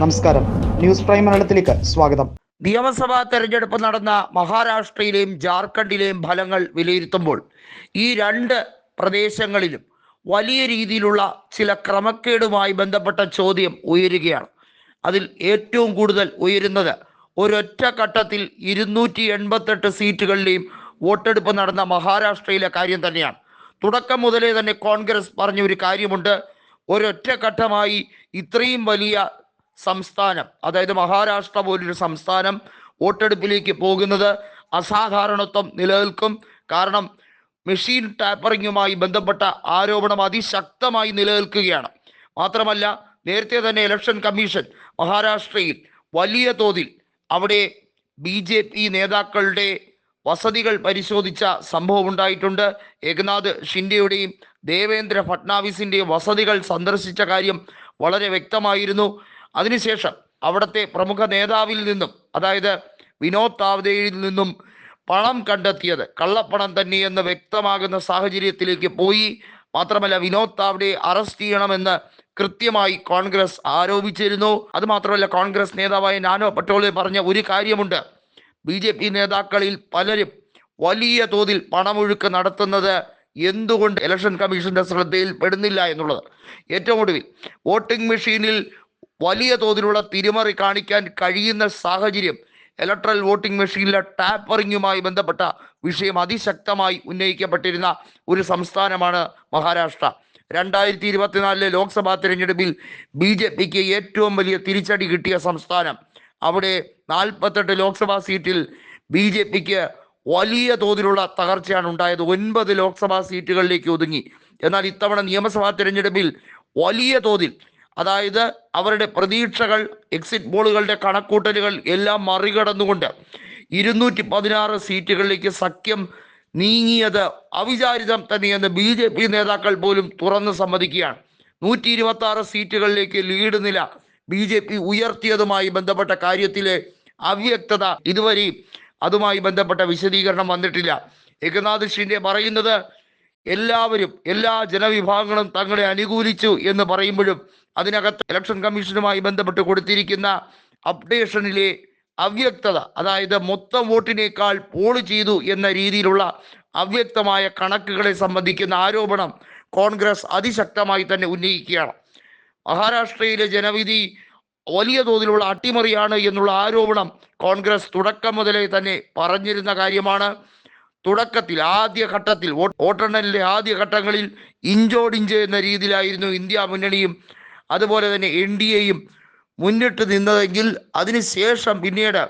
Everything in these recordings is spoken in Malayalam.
നമസ്കാരം. ന്യൂസ് പ്രൈം മലയാളത്തിലേക്ക് സ്വാഗതം. നിയമസഭാ തെരഞ്ഞെടുപ്പ് നടന്ന മഹാരാഷ്ട്രയിലെയും ജാർഖണ്ഡിലെയും ഫലങ്ങൾ വിലയിരുത്തുമ്പോൾ ഈ രണ്ട് പ്രദേശങ്ങളിലും വലിയ രീതിയിലുള്ള ചില ക്രമക്കേടുമായി ബന്ധപ്പെട്ട ചോദ്യം ഉയരുകയാണ്. അതിൽ ഏറ്റവും കൂടുതൽ ഉയരുന്നത് ഒരൊറ്റ ഘട്ടത്തിൽ ഇരുന്നൂറ്റി എൺപത്തെട്ട് സീറ്റുകളിലെയും വോട്ടെടുപ്പ് നടന്ന മഹാരാഷ്ട്രയിലെ കാര്യം തന്നെയാണ്. തുടക്കം മുതലേ തന്നെ കോൺഗ്രസ് പറഞ്ഞ ഒരു കാര്യമുണ്ട്. ഒരൊറ്റ ഘട്ടമായി ഇത്രയും വലിയ സംസ്ഥാനം. അതായത് മഹാരാഷ്ട്ര പോലൊരു സംസ്ഥാനം വോട്ടെടുപ്പിലേക്ക് പോകുന്നത് അസാധാരണത്വം നിലനിൽക്കും. കാരണം മെഷീൻ ടാപ്പറിങ്ങുമായി ബന്ധപ്പെട്ട ആരോപണം അതിശക്തമായി നിലനിൽക്കുകയാണ്. മാത്രമല്ല നേരത്തെ തന്നെ ഇലക്ഷൻ കമ്മീഷൻ മഹാരാഷ്ട്രയിൽ വലിയ തോതിൽ അവിടെ ബി ജെ പി നേതാക്കളുടെ വസതികൾ പരിശോധിച്ച സംഭവം ഉണ്ടായിട്ടുണ്ട്. ഏകനാഥ് ഷിൻഡെയുടെയും ദേവേന്ദ്ര ഫട്നാവിസിന്റെയും വസതികൾ സന്ദർശിച്ച കാര്യം വളരെ വ്യക്തമായിരുന്നു. അതിനുശേഷം അവിടുത്തെ പ്രമുഖ നേതാവിൽ നിന്നും അതായത് വിനോദ് താവ്ദയിൽ നിന്നും പണം കണ്ടെത്തിയത് കള്ളപ്പണം തന്നെയെന്ന് വ്യക്തമാകുന്ന സാഹചര്യത്തിലേക്ക് പോയി. മാത്രമല്ല വിനോദ് താവ്ഡെ അറസ്റ്റ് ചെയ്യണമെന്ന് കൃത്യമായി കോൺഗ്രസ് ആരോപിച്ചിരുന്നു. അതുമാത്രമല്ല കോൺഗ്രസ് നേതാവായ നാനോ പട്ടോളെ പറഞ്ഞ ഒരു കാര്യമുണ്ട്. ബി ജെ പി നേതാക്കളിൽ പലരും വലിയ തോതിൽ പണമൊഴുക്ക് നടത്തുന്നത് എന്തുകൊണ്ട് ഇലക്ഷൻ കമ്മീഷന്റെ ശ്രദ്ധയിൽ പെടുന്നില്ല എന്നുള്ളത്. ഏറ്റവും ഒടുവിൽ വോട്ടിംഗ് മെഷീനിൽ വലിയ തോതിലുള്ള തിരിമറി കാണിക്കാൻ കഴിയുന്ന സാഹചര്യം ഇലക്ട്രൽ വോട്ടിംഗ് മെഷീനിലെ ടാപ്പറിങ്ങുമായി ബന്ധപ്പെട്ട വിഷയം അതിശക്തമായി ഉന്നയിക്കപ്പെട്ടിരുന്ന ഒരു സംസ്ഥാനമാണ് മഹാരാഷ്ട്ര. രണ്ടായിരത്തി ഇരുപത്തിനാലിലെ ലോക്സഭാ തിരഞ്ഞെടുപ്പിൽ ബി ജെ പിക്ക് ഏറ്റവും വലിയ തിരിച്ചടി കിട്ടിയ സംസ്ഥാനം. അവിടെ നാൽപ്പത്തെട്ട് ലോക്സഭാ സീറ്റിൽ ബി ജെ പിക്ക് വലിയ തോതിലുള്ള തകർച്ചയാണ് ഉണ്ടായത്. ഒൻപത് ലോക്സഭാ സീറ്റുകളിലേക്ക് ഒതുങ്ങി. എന്നാൽ ഇത്തവണ നിയമസഭാ തിരഞ്ഞെടുപ്പിൽ വലിയ തോതിൽ അതായത് അവരുടെ പ്രതീക്ഷകൾ എക്സിറ്റ് പോളുകളുടെ കണക്കൂട്ടലുകൾ എല്ലാം മറികടന്നുകൊണ്ട് ഇരുന്നൂറ്റി പതിനാറ് സീറ്റുകളിലേക്ക് സഖ്യം നീങ്ങിയത് അവിചാരിതം തന്നെയെന്ന് ബി ജെ പി നേതാക്കൾ പോലും തുറന്നു സമ്മതിക്കുകയാണ്. നൂറ്റി ഇരുപത്തി ആറ് സീറ്റുകളിലേക്ക് ലീഡ് നില ബി ജെ പി ഉയർത്തിയതുമായി ബന്ധപ്പെട്ട കാര്യത്തിലെ അവ്യക്തത ഇതുവരെയും അതുമായി ബന്ധപ്പെട്ട വിശദീകരണം വന്നിട്ടില്ല. ഏകനാഥ് ഷിൻഡെ പറയുന്നത് എല്ലാവരും എല്ലാ ജനവിഭാഗങ്ങളും തങ്ങളെ അനുകൂലിച്ചു എന്ന് പറയുമ്പോഴും അതിനകത്ത് ഇലക്ഷൻ കമ്മീഷനുമായി ബന്ധപ്പെട്ട് കൊടുത്തിരിക്കുന്ന അപ്ഡേഷനിലെ അവ്യക്തത അതായത് മൊത്തം വോട്ടിനേക്കാൾ പോൾ ചെയ്തു എന്ന രീതിയിലുള്ള അവ്യക്തമായ കണക്കുകളെ സംബന്ധിക്കുന്ന ആരോപണം കോൺഗ്രസ് അതിശക്തമായി തന്നെ ഉന്നയിക്കുകയാണ്. മഹാരാഷ്ട്രയിലെ ജനവിധി വലിയ തോതിലുള്ള അട്ടിമറിയാണ് എന്നുള്ള ആരോപണം കോൺഗ്രസ് തുടക്കം മുതലേ തന്നെ പറഞ്ഞിരുന്ന കാര്യമാണ്. തുടക്കത്തിൽ ആദ്യ ഘട്ടത്തിൽ വോട്ട് വോട്ടെണ്ണലിലെ ആദ്യ ഘട്ടങ്ങളിൽ ഇഞ്ചോടിഞ്ച് എന്ന രീതിയിലായിരുന്നു ഇന്ത്യ മുന്നണിയും അതുപോലെ തന്നെ എൻ ഡി എയും മുന്നിട്ട് നിന്നതെങ്കിൽ അതിനുശേഷം പിന്നീട്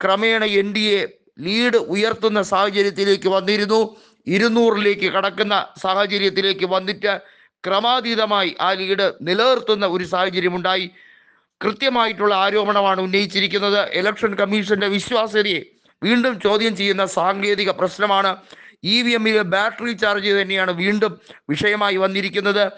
ക്രമേണ എൻ ഡി എ ലീഡ് ഉയർത്തുന്ന സാഹചര്യത്തിലേക്ക് വന്നിരുന്നു. ഇരുന്നൂറിലേക്ക് കടക്കുന്ന സാഹചര്യത്തിലേക്ക് വന്നിട്ട് ക്രമാതീതമായി ആ ലീഡ് നിലനിർത്തുന്ന ഒരു സാഹചര്യമുണ്ടായി. കൃത്യമായിട്ടുള്ള ആരോപണമാണ് ഉന്നയിച്ചിരിക്കുന്നത്. ഇലക്ഷൻ കമ്മീഷന്റെ വിശ്വാസ്യതയെ വീണ്ടും ചോദ്യം ചെയ്യുന്ന സാങ്കേതിക പ്രശ്നമാണ്. ഇ വി എമ്മിലെ ബാറ്ററി ചാർജ് തന്നെയാണ് വീണ്ടും വിഷയമായി വന്നിരിക്കുന്നത്.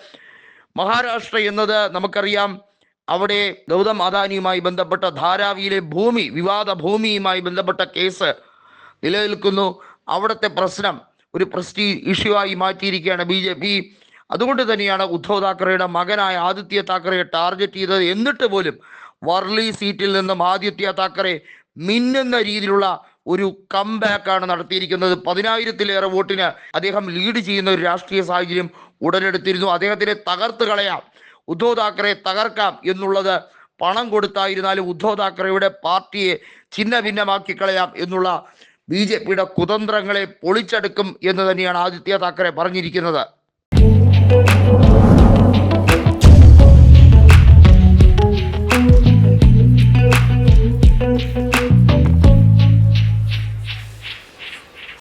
മഹാരാഷ്ട്ര എന്നത് നമുക്കറിയാം അവിടെ ഗൗതം അദാനിയുമായി ബന്ധപ്പെട്ട ധാരാവിയിലെ ഭൂമി വിവാദ ഭൂമിയുമായി ബന്ധപ്പെട്ട കേസ് നിലനിൽക്കുന്നു. അവിടുത്തെ പ്രശ്നം ഒരു പ്രസ്റ്റി ഇഷ്യൂ ആയി മാറ്റിയിരിക്കുകയാണ് ബി ജെ പി. അതുകൊണ്ട് തന്നെയാണ് ഉദ്ധവ് താക്കറെയുടെ മകനായ ആദിത്യ താക്കറയെ ടാർഗറ്റ് ചെയ്തത്. എന്നിട്ട് പോലും വർലി സീറ്റിൽ നിന്നും ആദിത്യ താക്കറെ മിന്നുന്ന രീതിയിലുള്ള ഒരു കംബാക്കാണ് നടത്തിയിരിക്കുന്നത്. പതിനായിരത്തിലേറെ വോട്ടിന് അദ്ദേഹം ലീഡ് ചെയ്യുന്ന ഒരു രാഷ്ട്രീയ സാഹചര്യം ഉടലെടുത്തിരുന്നു. അദ്ദേഹത്തിനെ തകർത്ത് കളയാം. ഉദ്ധവ് താക്കറെ തകർക്കാം എന്നുള്ളത് പണം കൊടുത്തായിരുന്നാലും ഉദ്ധവ് താക്കറെയുടെ പാർട്ടിയെ ഛിന്ന ഭിന്നമാക്കി കളയാം എന്നുള്ള ബി ജെ പിയുടെ കുതന്ത്രങ്ങളെ പൊളിച്ചെടുക്കും എന്ന് തന്നെയാണ് ആദിത്യ താക്കറെ പറഞ്ഞിരിക്കുന്നത്.